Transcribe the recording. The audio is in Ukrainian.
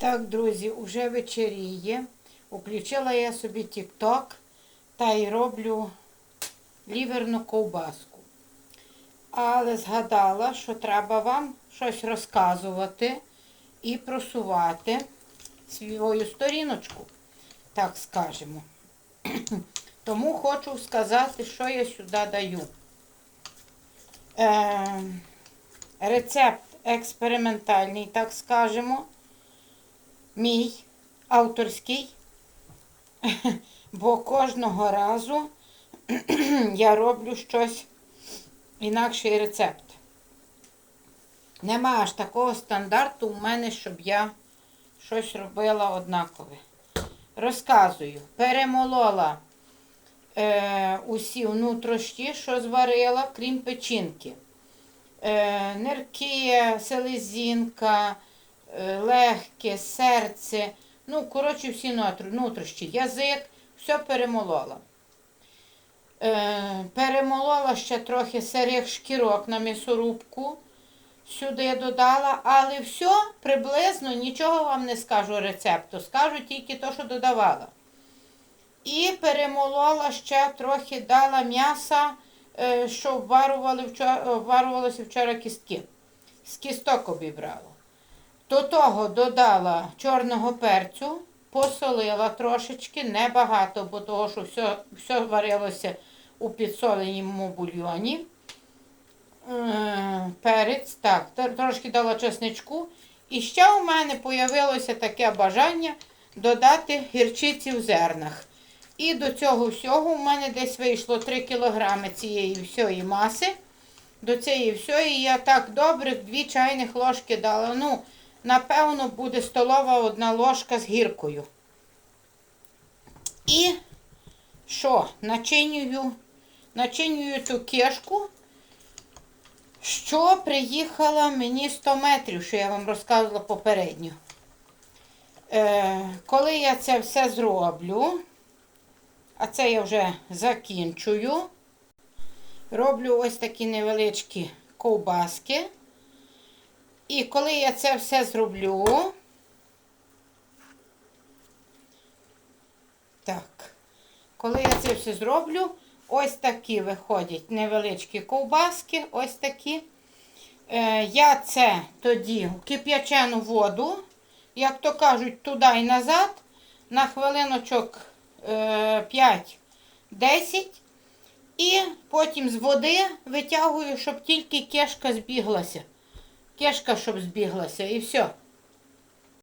Так, друзі, уже вечеріє. Включила я собі TikTok та й роблю ліверну ковбаску. Але згадала, що треба вам щось розказувати і просувати свою сторіночку, так скажемо. Тому хочу сказати, що я сюди даю. Е, рецепт експериментальний, так скажемо. Мій авторський, бо кожного разу я роблю щось інакший рецепт. Нема аж такого стандарту у мене, щоб я щось робила однакове. Розказую, перемолола е, усі внутрішні, що зварила, крім печінки. Е, нирки, селезінка, легке, серце. Ну, коротше, всі нутр- внутрішні. Язик, все перемолола. Е, перемолола ще трохи сирих шкірок на м'ясорубку. Сюди додала, але все приблизно нічого вам не скажу рецепту. Скажу тільки те, що додавала. І перемолола ще трохи дала м'яса, е, що варували вчора, варувалося вчора кістки. З кісток обібрала. До того додала чорного перцю, посолила трошечки, небагато, бо того, що все, все варилося у підсоленому бульйоні. Е, Перець, так, трошки дала чесничку. І ще у мене появилося таке бажання додати гірчиці в зернах. І до цього всього у мене десь вийшло 3 кг цієї всієї маси. До цієї всієї я так добре 2 чайних ложки дала. Ну, напевно, буде столова одна ложка з гіркою. І що? Начинюю, начинюю ту кишку, що приїхала мені 100 метрів, що я вам розказувала попередньо. Е, коли я це все зроблю, а це я вже закінчую, роблю ось такі невеличкі ковбаски. І коли я це все зроблю, так, коли я це все зроблю, ось такі виходять невеличкі ковбаски, ось такі. Е, я це тоді в кип'ячену воду, як то кажуть, туди і назад, на хвилиночок е, 5-10. І потім з води витягую, щоб тільки кешка збіглася. Кешка, щоб збіглася, і все.